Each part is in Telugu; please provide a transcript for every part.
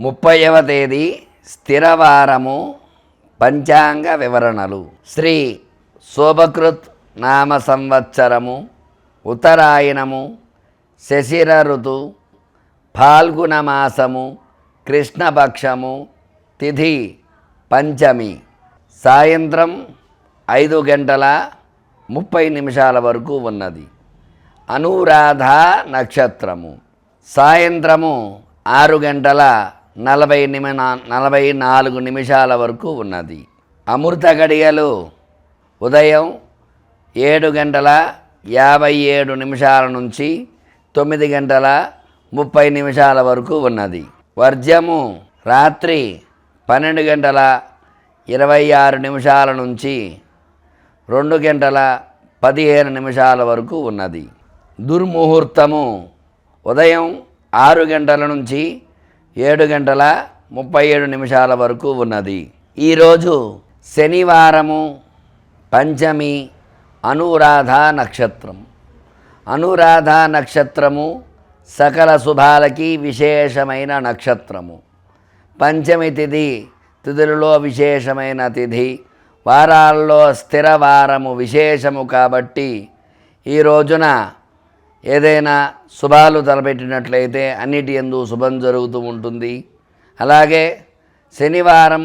ముప్పైవ తేదీ స్థిరవారము పంచాంగ వివరణలు. శ్రీ శోభకృత్ నామ సంవత్సరము ఉత్తరాయణము శశిర ఋతు ఫాల్గుణ మాసము కృష్ణపక్షము తిథి పంచమి. సాయంత్రం ఐదు గంటల ముప్పై నిమిషాల వరకు ఉన్నది. అనురాధ నక్షత్రము. సాయంత్రము ఆరు గంటల నలభై నిమ నలభై నాలుగు నిమిషాల వరకు ఉన్నది. అమృత గడియలు ఉదయం ఏడు గంటల యాభై ఏడు నిమిషాల నుంచి తొమ్మిది గంటల ముప్పై నిమిషాల వరకు ఉన్నది. వర్జము రాత్రి పన్నెండు గంటల ఇరవై ఆరు నిమిషాల నుంచి రెండు గంటల పదిహేను నిమిషాల వరకు ఉన్నది. దుర్ముహూర్తము ఉదయం ఆరు గంటల నుంచి ఏడు గంటల ముప్పై ఏడు నిమిషాల వరకు ఉన్నది. ఈరోజు శనివారము పంచమి అనురాధ నక్షత్రం. అనురాధ నక్షత్రము సకల శుభాలకి విశేషమైన నక్షత్రము. పంచమి తిథి తిథులలో విశేషమైన తిథి. వారాల్లో స్థిర వారము విశేషము కాబట్టి ఈ రోజున ఏదైనా శుభాలు తలపెట్టినట్లయితే అన్నిటి ఎందు శుభం జరుగుతూ ఉంటుంది. అలాగే శనివారం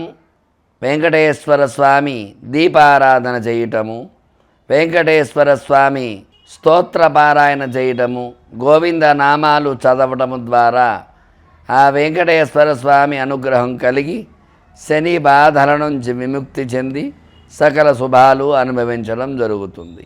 వెంకటేశ్వర స్వామి దీపారాధన చేయటము వెంకటేశ్వర స్వామి స్తోత్రపారాయణ చేయటము గోవింద నామాలు చదవటము ద్వారా ఆ వెంకటేశ్వర స్వామి అనుగ్రహం కలిగి శని బాధల నుంచి విముక్తి చెంది సకల శుభాలు అనుభవించడం జరుగుతుంది.